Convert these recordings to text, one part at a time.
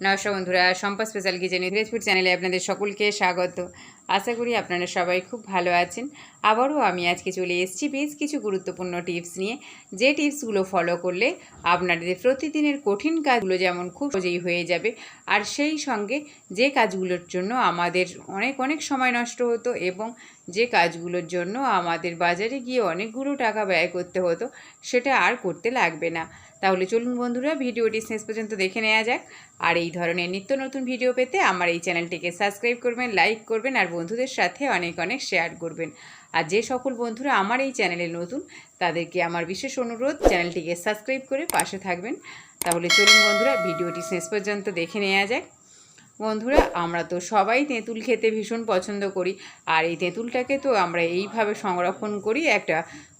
নমস্কার বন্ধুরা সম্পা special kitchen food চ্যানেলে আপনাদের সকলকে স্বাগত। আশা করি আপনারা সবাই খুব ভালো আছেন। আবারও আমি আজকে চলে এসেছি বেশ কিছু গুরুত্বপূর্ণ টিপস নিয়ে। যে টিপসগুলো ফলো করলে আপনাদের প্রতিদিনের কঠিন কাজগুলো যেমন খুব সহজেই হয়ে যাবে, আর সেই সঙ্গে যে কাজগুলোর জন্য আমাদের অনেক অনেক সময় নষ্ট হতো এবং যে কাজগুলোর জন্য আমাদের বাজারে গিয়ে অনেকগুলো টাকা ব্যয় করতে হতো, সেটা আর করতে লাগবে না। তাহলে চলুন বন্ধুরা, ভিডিওটি শেষ পর্যন্ত দেখে নেওয়া যাক। আর এই ধরনের নিত্য নতুন ভিডিও পেতে আমার এই চ্যানেলটিকে সাবস্ক্রাইব করবেন, লাইক করবেন আর বন্ধুদের সাথে অনেক অনেক শেয়ার করবেন। আর যে সকল বন্ধুরা আমার এই চ্যানেলে নতুন, তাদেরকে আমার বিশেষ অনুরোধ, চ্যানেলটিকে সাবস্ক্রাইব করে পাশে থাকবেন। তাহলে চলুন বন্ধুরা, ভিডিওটি শেষ পর্যন্ত দেখে নেওয়া যাক। বন্ধুরা, আমরা তো সবাই তেঁতুল খেতে ভীষণ পছন্দ করি। আর এই তেঁতুলটাকে তো আমরা এইভাবে সংরক্ষণ করি একটা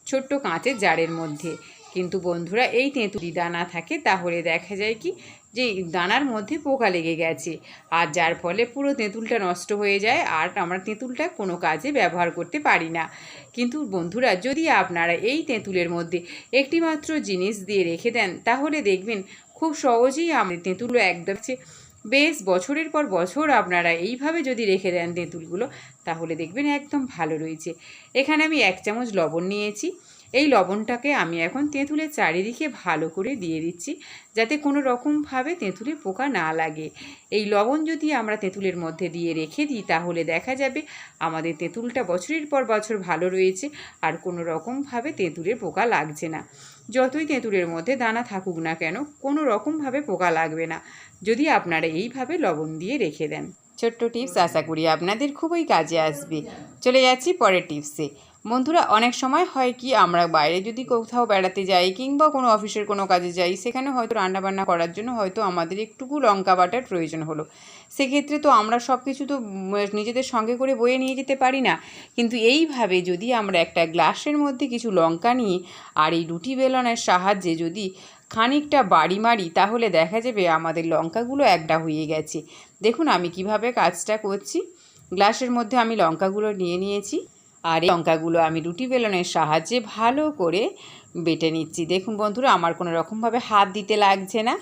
ছোট্ট কাঁচের জারের মধ্যে। কিন্তু বন্ধুরা, এই তেঁতুলি দানা থাকে, তাহলে দেখা যায় কি, যে দানার মধ্যে পোকা লেগে গেছে। আর যার ফলে পুরো তেঁতুলটা নষ্ট হয়ে যায়, আর আমরা তেঁতুলটা কোনো কাজে ব্যবহার করতে পারি না। কিন্তু বন্ধুরা, যদি আপনারা এই তেঁতুলের মধ্যে একটি মাত্র জিনিস দিয়ে রেখে দেন, তাহলে দেখবেন খুব সহজেই আমাদের তেঁতুলও একদম বেশ, বছরের পর বছর আপনারা এইভাবে যদি রেখে দেন তেঁতুলগুলো, তাহলে দেখবেন একদম ভালো রয়েছে। এখানে আমি এক চামচ লবণ নিয়েছি। এই লবণটাকে আমি এখন তেঁতুলের চারিদিকে ভালো করে দিয়ে দিচ্ছি যাতে কোনো রকমভাবে তেঁতুলে পোকা না লাগে। এই লবণ যদি আমরা তেঁতুলের মধ্যে দিয়ে রেখে দিই তাহলে দেখা যাবে আমাদের তেঁতুলটা বছরের পর বছর ভালো রয়েছে আর কোনো রকমভাবে তেঁতুলের পোকা লাগছে না। যতই তেঁতুলের মধ্যে দানা থাকুক না কেন কোনো রকমভাবে পোকা লাগবে না। যদি আপনারা এইভাবে লবণ দিয়ে রেখে দেন। ছোট্ট টিপস আশা করি আপনাদের খুবই কাজে আসবে। চলে যাচ্ছি পরের টিপসে। বন্ধুরা, অনেক সময় হয় কি, আমরা বাইরে যদি কোথাও বেড়াতে যাই কিংবা কোনো অফিসের কোনো কাজে যাই, সেখানে হয়তো রান্নাবান্না করার জন্য হয়তো আমাদের একটুকু লঙ্কা বাটার প্রয়োজন হলো। সেক্ষেত্রে তো আমরা সব কিছু তো নিজেদের সঙ্গে করে বয়ে নিয়ে যেতে পারি না। কিন্তু এইভাবে যদি আমরা একটা গ্লাসের মধ্যে কিছু লঙ্কা নিয়ে আর এই রুটি বেলনের সাহায্যে যদি খানিকটা বাড়ি মারি, তাহলে দেখা যাবে আমাদের লঙ্কাগুলো একটা হয়ে গেছে। দেখুন আমি কীভাবে কাজটা করছি। গ্লাসের মধ্যে আমি লঙ্কাগুলো নিয়ে নিয়েছি। আর এই লঙ্কাগুলো আমি রুটি বেলনের সাহায্যে ভালো করে বেটে নিচ্ছি। দেখুন বন্ধুরা, আমার কোনো রকমভাবে হাত দিতে লাগছে না।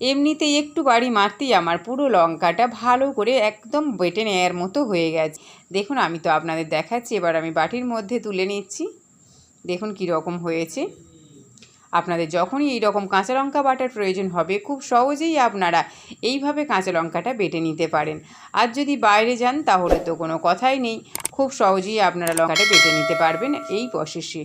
এমনিতেই একটু বাড়ি মারতেই আমার পুরো লঙ্কাটা ভালো করে একদম বেটে নেওয়ার মতো হয়ে গেছে। দেখুন, আমি তো আপনাদের দেখাচ্ছি, এবার আমি বাটির মধ্যে তুলে নিচ্ছি। দেখুন কী রকম হয়েছে। আপনাদের যখনই এই রকম কাঁচা লঙ্কা বাটার প্রয়োজন হবে, খুব সহজেই আপনারা এইভাবে কাঁচা লঙ্কাটা বেটে নিতে পারেন। আর যদি বাইরে যান, তাহলে তো কোনো কথাই নেই। খুব সহজেই আপনারা লঙ্কাটা বেটে নিতে পারবেন এই প্রসেসে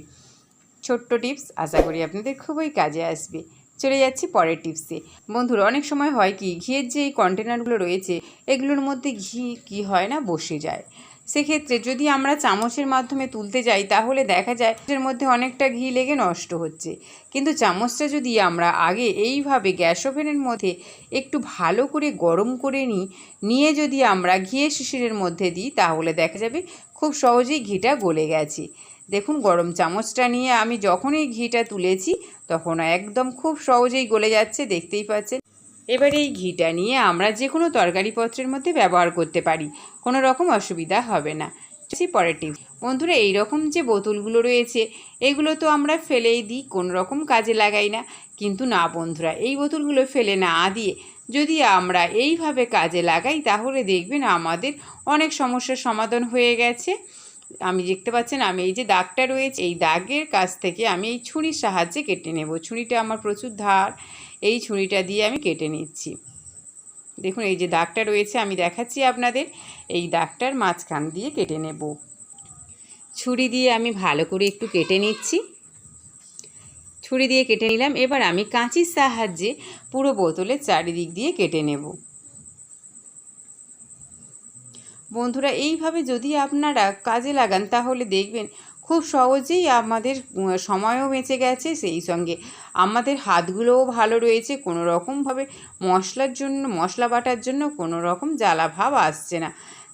ছোট্ট টিপস, আশা করি আপনাদের খুবই কাজে আসবে। চলে যাচ্ছি পরের টিপসে। বন্ধুরা, অনেক সময় হয় কি, ঘিয়ের যে এই কন্টেনারগুলো রয়েছে, এগুলোর মধ্যে ঘি কি হয় না বসে যায়। সেক্ষেত্রে যদি আমরা চামচের মাধ্যমে তুলতে যাই, তাহলে দেখা যায় এর মধ্যে অনেকটা ঘি লেগে নষ্ট হচ্ছে। কিন্তু চামচটা যদি আমরা আগে এইভাবে গ্যাস ওভেনের মধ্যে একটু ভালো করে গরম করে নিই, নিয়ে যদি আমরা ঘিয়ে শিশিরের মধ্যে দিই, তাহলে দেখা যাবে খুব সহজেই ঘিটা গলে গেছে। দেখুন, গরম চামচটা নিয়ে আমি যখনই ঘিটা তুলেছি, তখন একদম খুব সহজেই গলে যাচ্ছে, দেখতেই পাচ্ছেন। এবার এই ঘিটা নিয়ে আমরা যে কোনো তরকারিপত্রের মধ্যে ব্যবহার করতে পারি। কোনো রকম অসুবিধা হবে না। চলছি পরের টিপ। বন্ধুরা এই রকম যে বোতলগুলো রয়েছে, এগুলো তো আমরা ফেলেই দিই, কোনো রকম কাজে লাগাই না। কিন্তু না বন্ধুরা, এই বোতলগুলো ফেলে না দিয়ে যদি আমরা এইভাবে কাজে লাগাই, তাহলে দেখবেন আমাদের অনেক সমস্যার সমাধান হয়ে গেছে। আমি দেখতে পাচ্ছেন, আমি এই যে দাগটা রয়েছে, এই দাগের কাছ থেকে আমি এই ছুরির সাহায্যে কেটে নেব। ছুরিটা আমার প্রচুর ধার। এই ছুরিটা দিয়ে আমি কেটে নিচ্ছি। দেখুন, এই যে দাগটা রয়েছে, আমি দেখাচ্ছি আপনাদের। এই দাগটার মাঝখান দিয়ে কেটে নেব। ছুরি দিয়ে আমি ভালো করে একটু কেটে নিচ্ছি। ছুরি দিয়ে কেটে নিলাম। এবার আমি কাঁচির সাহায্যে পুরো বোতলের চারিদিক দিয়ে কেটে নেব। বন্ধুরা, এইভাবে যদি আপনারা কাজে লাগান, তাহলে দেখবেন খুব সহজেই আমাদের সময়ও বেঁচে গেছে সেই সঙ্গে। আমাদের হাতগুলোও ভালো রয়েছে, কোনো রকমভাবে মশলার জন্য, মশলা বাটার জন্য কোনো রকম জ্বালা ভাব আসছে না।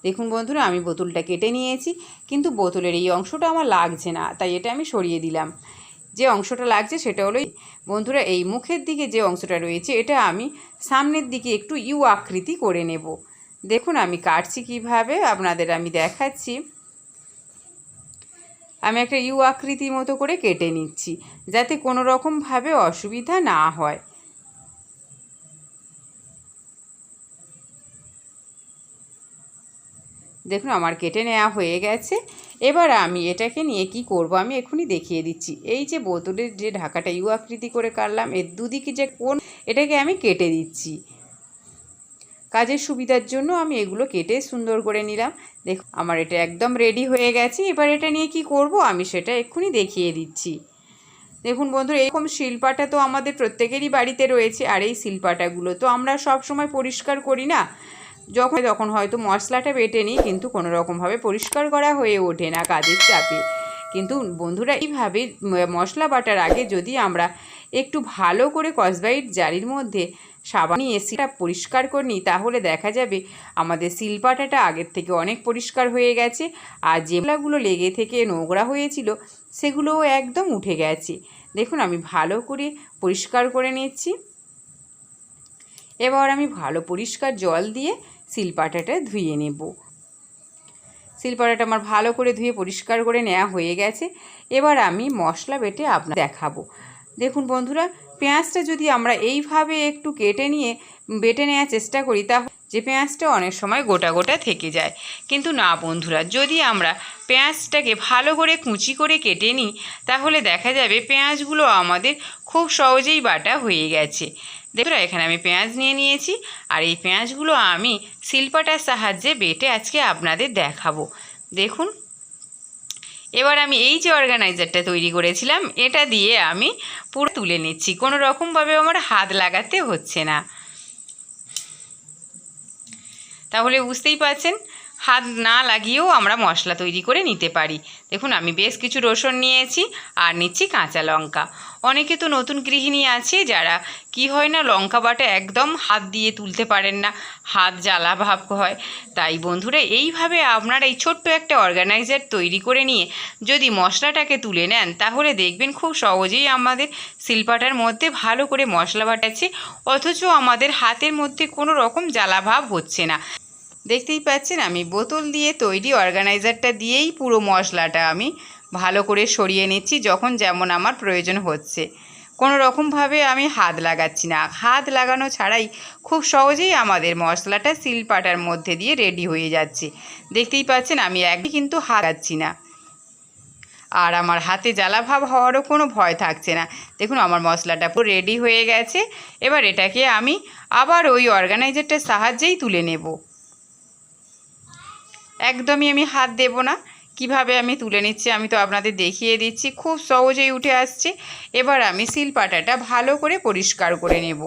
দেখুন বন্ধুরা, আমি বোতলটা কেটে নিয়েছি, কিন্তু বোতলের এই অংশটা আমার লাগছে না, তাই এটা আমি সরিয়ে দিলাম। যে অংশটা লাগছে সেটা হলো বন্ধুরা, এই মুখের দিকে যে অংশটা রয়েছে, এটা আমি সামনের দিকে একটু ইউ আকৃতি করে নেব। দেখুন, আমি কাটছি কীভাবে, আপনাদের আমি দেখাচ্ছি। আমি একটা ইউ আকৃতি মতো করে কেটে নিচ্ছি, যাতে কোনো রকমভাবে অসুবিধা না হয়। দেখুন, আমার কেটে নেওয়া হয়ে গেছে। এবার আমি এটাকে নিয়ে কি করব, আমি এখনই দেখিয়ে দিচ্ছি। এই যে বোতলের যে ঢাকাটা ইউ আকৃতি করে কাটলাম, এর দুদিকে যে কোন এটাকে আমি কেটে দিচ্ছি। কাজের সুবিধার জন্য আমি এগুলো কেটে সুন্দর করে নিলাম। দেখুন আমার এটা একদম রেডি হয়ে গেছে। এবার এটা নিয়ে কি করব? আমি সেটা এক্ষুনি দেখিয়ে দিচ্ছি। দেখুন বন্ধুরা, এরকম শিলপাটা তো আমাদের প্রত্যেকেরই বাড়িতে রয়েছে, আর এই শিল্পাটাগুলো তো আমরা সব সময় পরিষ্কার করি না। যখন তখন হয়তো মশলাটা বেটে নিই, কিন্তু কোনো রকমভাবে পরিষ্কার করা হয়ে ওঠে না কাজের চাপে। কিন্তু বন্ধুরা, এইভাবে মশলা বাটার আগে যদি আমরা একটু ভালো করে কসবাইট জারির মধ্যে সাবান নিয়ে সেটা পরিষ্কার করে নিই, তাহলে দেখা যাবে আমাদের শিলপাটাটা আগের থেকে অনেক পরিষ্কার হয়ে গেছে। আর যেগুলাগুলো লেগে থেকে নোংরা হয়েছিল, সেগুলোও একদম উঠে গেছে। দেখুন, আমি ভালো করে পরিষ্কার করে নিচ্ছি। এবার আমি ভালো পরিষ্কার জল দিয়ে শিলপাটাটা ধুয়ে নেব। শিলপাটাটা আমার ভালো করে ধুয়ে পরিষ্কার করে নেওয়া হয়ে গেছে। এবার আমি মশলা বেটে আপনার দেখাবো। দেখুন বন্ধুরা, পেঁয়াজটা যদি আমরা এইভাবে একটু কেটে নিয়ে, বেটে নেওয়ার চেষ্টা করি তা যে পেঁয়াজটা অনেক সময় গোটা গোটা থেকে যায়। কিন্তু না বন্ধুরা, যদি আমরা পেঁয়াজটাকে ভালো করে কুচি করে কেটে নিই, তাহলে দেখা যাবে পেঁয়াজগুলো আমাদের খুব সহজেই বাটা হয়ে গেছে। দেখুন এখানে আমি পেঁয়াজ নিয়ে নিয়েছি, আর এই পেঁয়াজগুলো আমি শিল্পাটার সাহায্যে বেটে আজকে আপনাদের দেখাবো। দেখুন এবার আমি এই যে অর্গানাইজারটা তৈরি করেছিলাম। এটা দিয়ে আমি পুরো তুলে নিচ্ছি। কোনো রকমভাবে আমার হাত লাগাতে হচ্ছে না। তাহলে বুঝতেই পারছেন? হাত না লাগিয়েও আমরা মশলা তৈরি করে নিতে পারি। দেখুন, আমি বেশ কিছু রসুন নিয়েছি আর নিচ্ছি কাঁচা লঙ্কা। অনেকে তো নতুন গৃহিণী আছে যারা কি হয় না, লঙ্কা বাটা একদম হাত দিয়ে তুলতে পারেন না, হাত জ্বালা ভাব হয়। তাই বন্ধুরা, এইভাবে আপনারা এই ছোট্ট একটা অর্গানাইজার তৈরি করে নিয়ে যদি মশলাটাকে তুলে নেন, তাহলে দেখবেন খুব সহজেই আমাদের শিল্পাটার মধ্যে ভালো করে মশলা বাটাচ্ছে, অথচ আমাদের হাতের মধ্যে কোনো রকম জ্বালা ভাব হচ্ছে না। দেখতেই পাচ্ছেন, আমি বোতল দিয়ে তৈরি অর্গানাইজারটা দিয়েই পুরো মশলাটা আমি ভালো করে সরিয়ে নিচ্ছি যখন যেমন আমার প্রয়োজন হচ্ছে। কোনো রকমভাবে আমি হাত লাগাচ্ছি না। হাত লাগানো ছাড়াই খুব সহজেই আমাদের মশলাটা শিলপাটার মধ্যে দিয়ে রেডি হয়ে যাচ্ছে। দেখতেই পাচ্ছেন, আমি একই কিন্তু হাত লাগাচ্ছি না। আর আমার হাতে জ্বালা ভাব হওয়ারও কোনো ভয় থাকছে না। দেখুন, আমার মশলাটা পুরো রেডি হয়ে গেছে। এবার এটাকে আমি আবার ওই অর্গানাইজারটার সাহায্যেই তুলে নেব। একদমই আমি হাত দেব না। কীভাবে আমি তুলে নিচ্ছি আমি তো আপনাদের দেখিয়ে দিচ্ছি। খুব সহজেই উঠে আসছে। এবার আমি শিলপাটাটা ভালো করে পরিষ্কার করে নেব।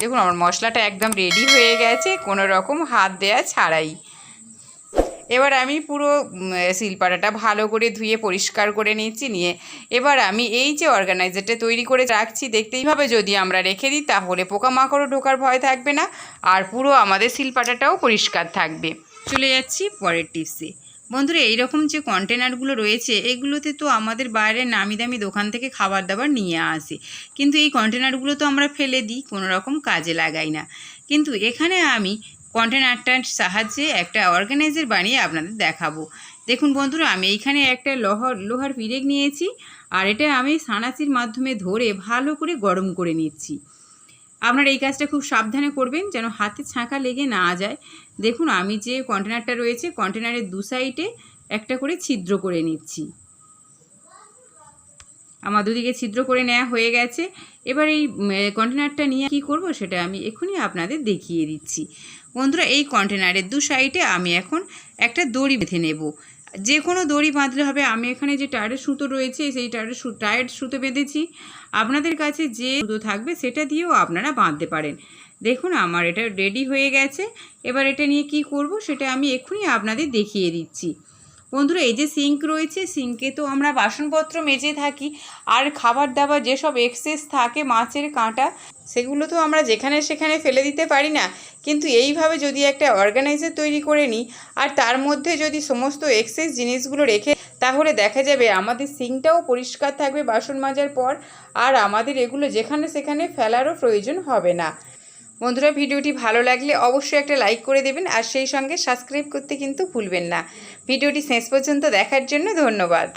দেখুন আমার মশলাটা একদম রেডি হয়ে গেছে, কোনো রকম হাত দেয়া ছাড়াই। এবার আমি পুরো শিলপাটাটা ভালো করে ধুয়ে পরিষ্কার করে নিচ্ছি, নিয়ে এবার আমি এই যে অর্গানাইজারটা তৈরি করে রাখছি দেখতেইভাবে যদি আমরা রেখে দিই, তাহলে পোকামাকড়ও ঢোকার ভয় থাকবে না, আর পুরো আমাদের শিলপাটাটাও পরিষ্কার থাকবে। চলে যাচ্ছি পরের টিপসে। বন্ধুরা, এইরকম যে কন্টেনারগুলো রয়েছে, এগুলোতে তো আমাদের বাইরে নামি দামি দোকান থেকে খাবার দাবার নিয়ে আসে। কিন্তু এই কন্টেনারগুলো তো আমরা ফেলে দিই, কোনো রকম কাজে লাগাই না। কিন্তু এখানে আমি কন্টেনারটার সাহায্যে একটা অর্গানাইজার বানিয়ে আপনাদের দেখাবো। দেখুন বন্ধুরা, আমি এইখানে একটা লোহার লোহার পিরেক নিয়েছি, আর এটা আমি সানাচির মাধ্যমে ধরে ভালো করে গরম করে নিচ্ছি। আপনারা এই কাজটা খুব সাবধানে করবেন, যেন হাতে ছাঁকা লেগে না যায়। দেখুন, আমি যে কন্টেনারটা রয়েছে কন্টেনারের দু সাইডে একটা করে ছিদ্র করে নিচ্ছি। আমার দুদিকে ছিদ্র করে নেওয়া হয়ে গেছে। এবার এই কন্টেনারটা নিয়ে কি করব, সেটা আমি এখনই আপনাদের দেখিয়ে দিচ্ছি। বন্ধুরা, এই কন্টেনারের দু সাইডে আমি এখন একটা দড়ি বেঁধে নেব। যে কোনো দড়ি বাঁধলে হবে। আমি এখানে যে টায়ারের সুতো রয়েছে, সেই টায়ারের সু টায়ার সুতো বেঁধেছি। আপনাদের কাছে যে সুতো থাকবে, সেটা দিয়েও আপনারা বাঁধতে পারেন। দেখুন, আমার এটা রেডি হয়ে গেছে। এবার এটা নিয়ে কি করব, সেটা আমি এক্ষুনি আপনাদের দেখিয়ে দিচ্ছি। বন্ধুরা, এই যে সিঙ্ক রয়েছে, সিঙ্কে তো আমরা বাসনপত্র মেজে থাকি, আর খাবার দাবার যেসব এক্সেস থাকে, মাছের কাঁটা, সেগুলো তো আমরা যেখানে সেখানে ফেলে দিতে পারি না। কিন্তু এইভাবে যদি একটা অর্গানাইজার তৈরি করে নিই, আর তার মধ্যে যদি সমস্ত এক্সেস জিনিসগুলো রেখে, তাহলে দেখা যাবে আমাদের সিঙ্কটাও পরিষ্কার থাকবে বাসন মাজার পর, আর আমাদের এগুলো যেখানে সেখানে ফেলারও প্রয়োজন হবে না। বন্ধুরা, ভিডিওটি ভালো লাগলে অবশ্যই একটা লাইক করে দেবেন আর সেই সঙ্গে সাবস্ক্রাইব করতে কিন্তু ভুলবেন না। ভিডিওটি শেষ পর্যন্ত দেখার জন্য ধন্যবাদ।